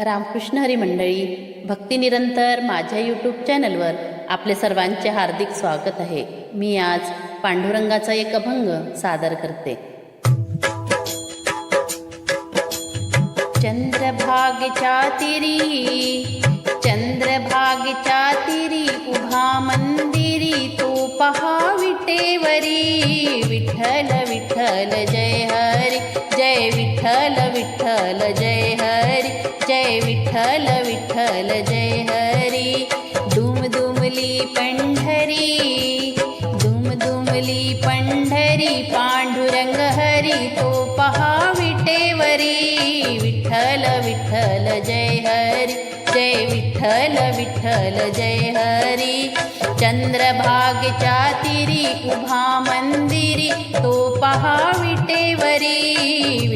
रामकृष्ण हरी मंडळी भक्तिनिरंतर माझ्या यूट्यूब चॅनलवर आपले सर्वांचे हार्दिक स्वागत आहे. मी आज पांडुरंगाचा एक अभंग सादर करते. चंद्रभागेच्या तिरी चंद्रभागेच्या तिरी उभा मंदिरी तो पहा विटेवरी. विठ्ठल विठ्ठल जय हरी जय विठ्ठल विठ्ठल जय हरी. जय विठ्ठल विठ्ठल जय हरी. दुम दुमली पंढरी दुम दुमली पंढरी पांडुरंग हरी तो पहा विटेवरी. विठ्ठल विठ्ठल जय हरी जय विठ्ठल विठ्ठल जय हरी. चंद्रभाग तिरी उभा मंदिरी तो पहा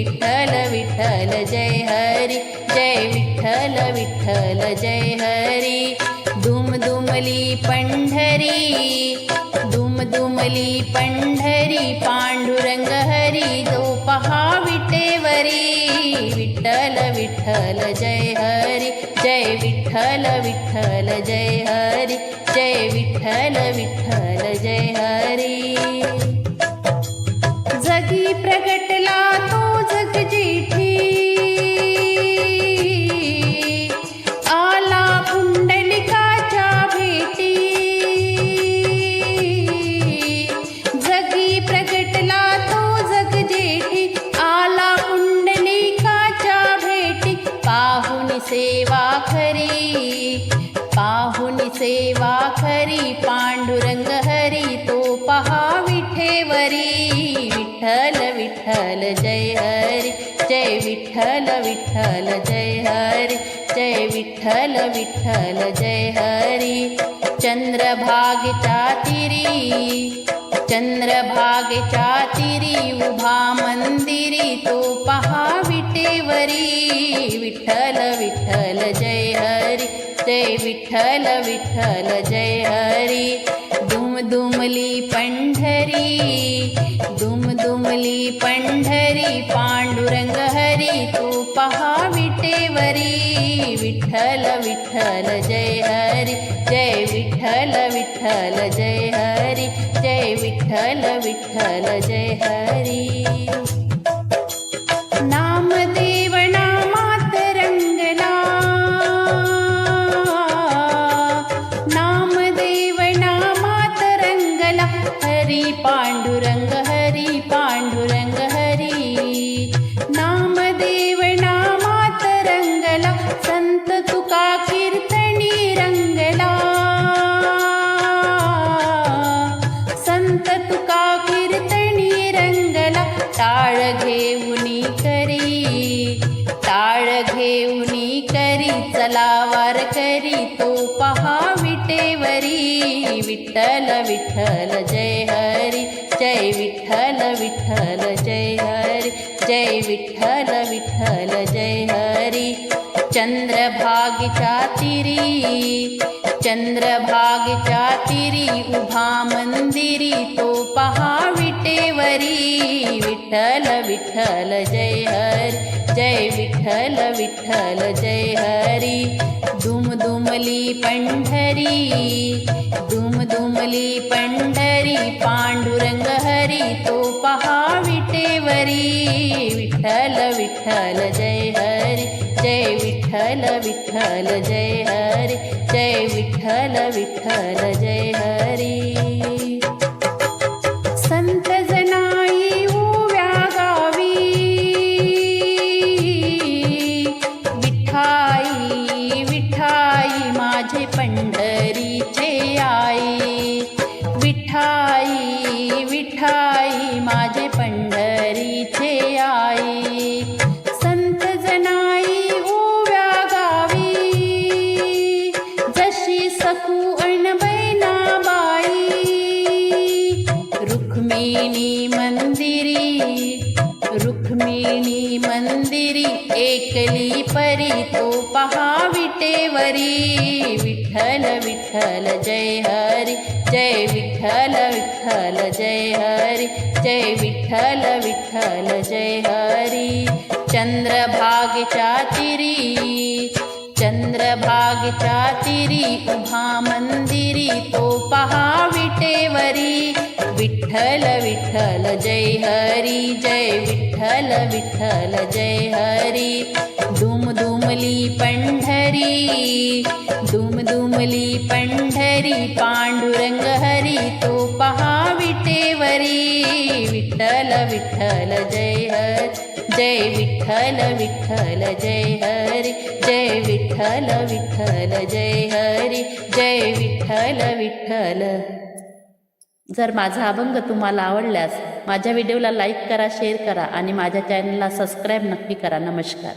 विठ्ठल विठ्ठल जय हरी जय विठ्ठल विठ्ठल जय हरी. दुम दुमली पंढरी दुम दुमली पंढरी पांडुरंग हरी दो पहा विटेवरी. विठ्ठल विठ्ठल जय हरी जय विठ्ठल विठ्ठल जय हरी जय विठ्ठल विठ्ठल जय हरी. सेवा खरी पांडुरंग हरी तो पहा विठेवरी विठ्ठल विठ्ठल जय हरी. जय विठ्ठल विठ्ठल जय हरी. जय विठ्ठल विठ्ठल जय हरी. चंद्रभाग तिरी. चंद्रभाग तिरी उभा मंदिरी तो पहा विठेवरी विठ्ठल विठ्ठल जय हरी. जय विठ्ठल विठ्ठल जय हरी। दुम दुमली पंढरी पांडुरंग हरी तो पहा विटेवरी। विठ्ठल विठ्ठल जय हरी जय विठ्ठल विठ्ठल जय हरी जय विठ्ठल विठ्ठल जय हरी संत तुका कीर्तनी रंगला. संत तुका कीर्तनी रंगला. ताळ घेऊनी करी ताळ घेऊनी करी चलावार करी तो पहा विटेवरी. विठ्ठल विठ्ठल जय हरी जय विठ्ठल विठ्ठल जय हरी जय विठ्ठल विठ्ठल जय हरी. चंद्रभाग तिरी चंद्रभाग तिरी उभा मंदिरी तो पहा विटेवरी विठ्ठल विठ्ठल जय हरी जय विठ्ठल विठ्ठल जय हरी. दुम दुमली पंढरी दुम दुमली पंढरी पांडुरंग हरी तो पहा विटेवरी विठ्ठल विठ्ठल जय हरी. विठ्ठल विठ्ठल जय हरी जय विठ्ठल विठ्ठल जय हरी. संत जनाई उव्या गावी विठाई विठाई माझे पंढरीचे आई विठाई विठाई माझे जशी सकू अणबैनाबाई रुक्मिणी मंदिरी रुक्मिणी मंदिरी एकली परी तो पहा विटेवरी। विठ्ठल विठ्ठल जय हरी जय विठ्ठल विठ्ठल जय हरी जय विठ्ठल विठ्ठल जय हरी। चंद्रभागेच्या तिरी चंद्रभागेच्या तिरी उभा मंदिरी तो पहा विटेवरी. विठ्ठल विठ्ठल जय हरी जय विठ्ठल विठ्ठल जय हरी. दुम दुमली पंढरी दुम दुमली पंढरी पांडुरंग हरी तो पहा विटेवरी. विठ्ठल विठ्ठल जय हरी. जय विठ्ठल विठ्ठल जय हरी जय विठ्ठल विठ्ठल जय हरी जय विठ्ठल विठ्ठल. जर माझा अभंग तुम्हाला आवडल्यास माझ्या व्हिडिओला लाईक करा शेअर करा आणि माझ्या चॅनलला सबस्क्राईब नक्की करा. नमस्कार.